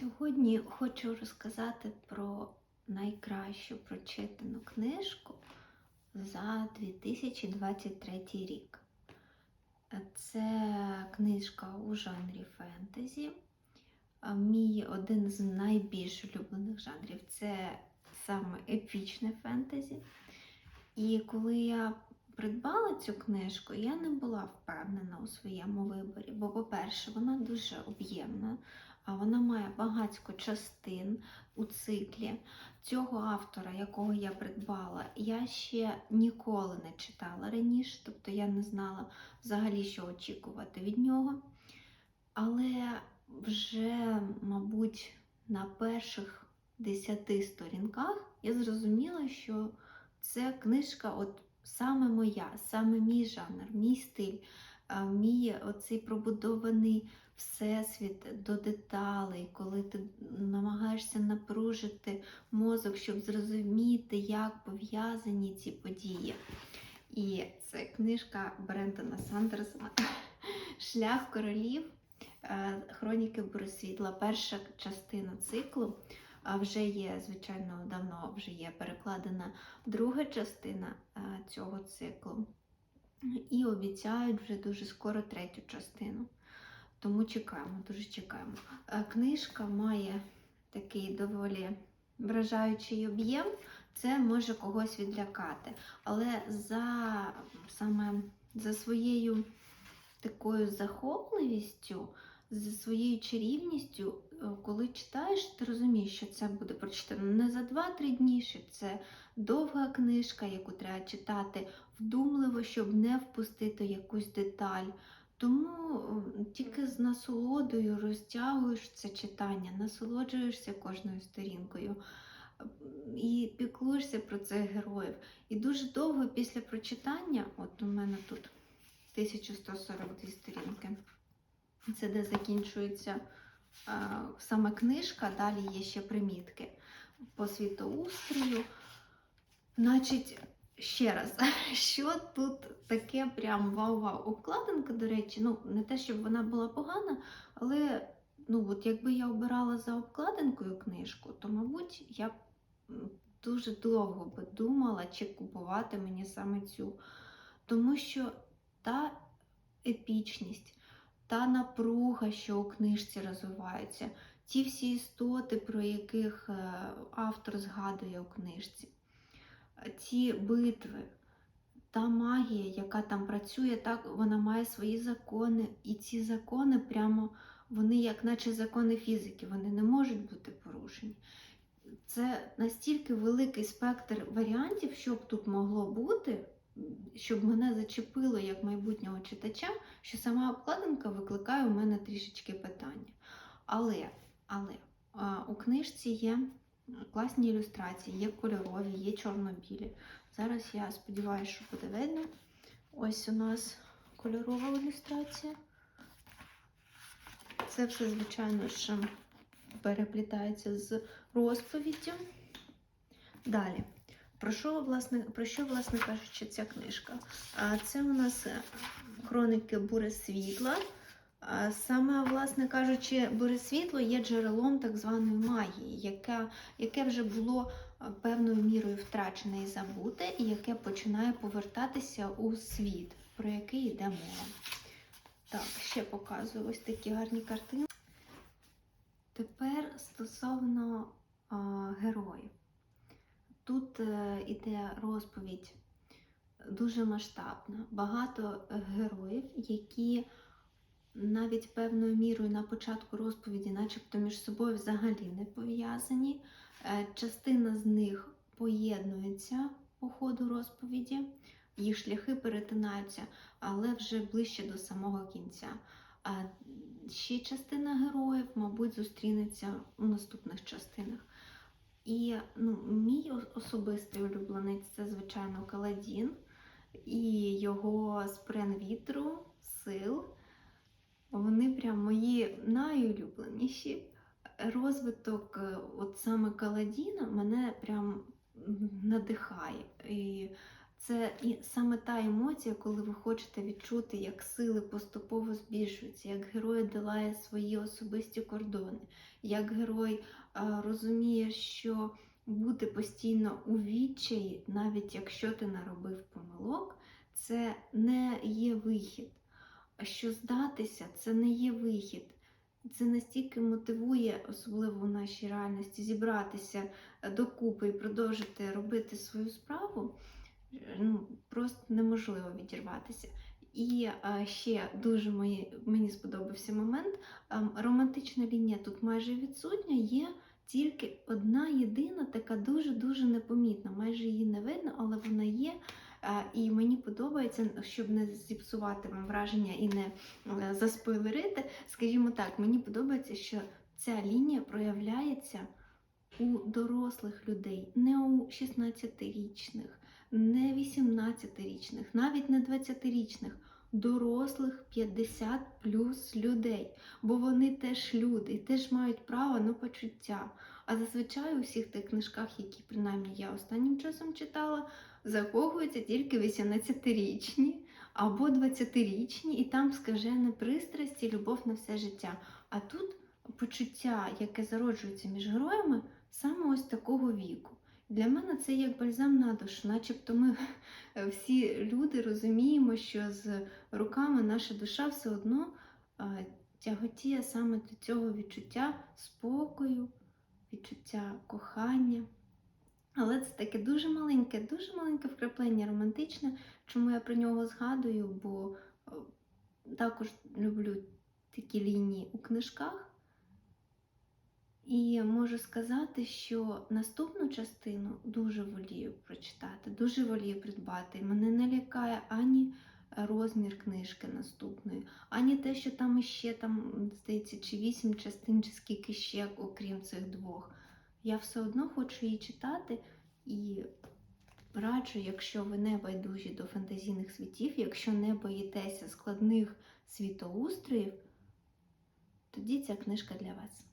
Сьогодні хочу розказати про найкращу прочитану книжку за 2023 рік. Це книжка у жанрі фентезі. Мій один з найбільш улюблених жанрів це саме епічне фентезі. І коли я придбала цю книжку, я не була впевнена у своєму виборі, бо, по-перше, вона дуже об'ємна, вона має багатько частин у циклі. Цього автора, якого я придбала, я ще ніколи не читала раніше, тобто я не знала взагалі, що очікувати від нього. Але вже, мабуть, на перших десяти сторінках я зрозуміла, що це книжка от саме моя, саме мій жанр, мій стиль, мій оцей пробудований всесвіт до деталей, коли ти намагаєшся напружити мозок, щоб зрозуміти, як пов'язані ці події. І це книжка Брентона Сандерсона Шлях королів. е, Хроніки Борисвітла, перша частина циклу. Вже є, звичайно, давно вже є перекладена друга частина е, цього циклу. І обіцяють вже дуже скоро третю частину. Тому чекаємо, дуже чекаємо. Е, Книжка має такий доволі вражаючий об'єм. Це може когось відлякати. Але за саме за своєю такою захопливістю, за своєю чарівністю, е, коли читаєш, ти розумієш, що це буде прочитано не за 2-3 дні, що це довга книжка, яку треба читати вдумливо, щоб не впустити якусь деталь. Тому тільки з насолодою розтягуєш це читання, насолоджуєшся кожною сторінкою і піклуєшся про цих героїв. І дуже довго після прочитання, от у мене тут 1142 сторінки, це де закінчується е, саме книжка, далі є ще примітки по світоустрою. Значить, ще раз, що тут таке прям вау-вау. Обкладинка, до речі, ну не те, щоб вона була погана, але ну, от якби я обирала за обкладинкою книжку, то, мабуть, я б дуже довго би думала, чи купувати мені саме цю. Тому що та епічність, та напруга, що у книжці розвивається, ті всі істоти, про яких е, автор згадує у книжці. Ці битви, та магія, яка там працює, так вона має свої закони, і ці закони прямо вони, як наче закони фізики, вони не можуть бути порушені. Це настільки великий спектр варіантів, що б тут могло бути, щоб мене зачепило як майбутнього читача, що сама обкладинка викликає у мене трішечки питання. Але, але у книжці є класні ілюстрації, є кольорові, є чорно-білі. Зараз я сподіваюся, що буде видно. Ось у нас кольорова ілюстрація. Це все, звичайно ж, переплітається з розповіддю. Далі. Про що, власне, про що, власне кажучи, ця книжка? Це у нас е, хроники бури світла. Саме, власне кажучи, буресвітло є джерелом так званої магії, яке, яке вже було певною мірою втрачене і забуте, і яке починає повертатися у світ, про який йде мова. Так, ще показую ось такі гарні картини. Тепер стосовно а, героїв. Тут е, іде розповідь дуже масштабна, багато героїв, які навіть певною мірою на початку розповіді, начебто між собою взагалі не пов'язані. Е, Частина з них поєднується по ходу розповіді, їх шляхи перетинаються, але вже ближче до самого кінця. А ще частина героїв, мабуть, зустрінеться у наступних частинах. І ну, мій особистий улюбленець це, звичайно, Каладін і його спрен вітру, сил. Вони прям мої найулюбленіші. Розвиток е, от саме Каладіна мене прям надихає. І Це і саме та емоція, коли ви хочете відчути, як сили поступово збільшуються, як герой долає свої особисті кордони, як герой а, розуміє, що бути постійно у відчаї, навіть якщо ти наробив помилок, це не є вихід. А що здатися, це не є вихід. Це настільки мотивує, особливо в нашій реальності, зібратися е, докупи і продовжити робити свою справу. Е, Ну, просто неможливо відірватися. І е, ще дуже мені сподобався момент. ем, романтична лінія тут майже відсутня, є тільки одна єдина, така дуже-дуже непомітна. Майже її не видно, але вона є. Е, І мені подобається, щоб не зіпсувати вам враження і не заспойлерити. Скажімо так, мені подобається, що ця лінія проявляється у дорослих людей, не у 16-річних, не 18-річних, навіть не 20-річних, дорослих 50 плюс людей. Бо вони теж люди і теж мають право на почуття. А зазвичай у всіх тих книжках, які принаймні я останнім часом читала, закохуються тільки 18-річні або 20-річні, і там скажене пристрасть і любов на все життя. А тут почуття, яке зароджується між героями, саме ось такого віку. Для мене це як бальзам на душу, начебто ми всі люди розуміємо, що з руками наша душа все одно е, тяготіє саме до цього відчуття спокою, відчуття кохання. Але це таке дуже маленьке, дуже маленьке вкраплення романтичне, чому я про нього згадую, бо е, також люблю такі лінії у книжках. І можу сказати, що наступну частину дуже волію прочитати, дуже волію придбати. Мене не лякає ані розмір книжки наступної, ані те, що там іще там, здається, чи вісім частин, чи скільки ще, окрім цих двох. Я все одно хочу її читати і раджу, якщо ви не байдужі до фантазійних світів, якщо не боїтеся складних світоустроїв, тоді ця книжка для вас.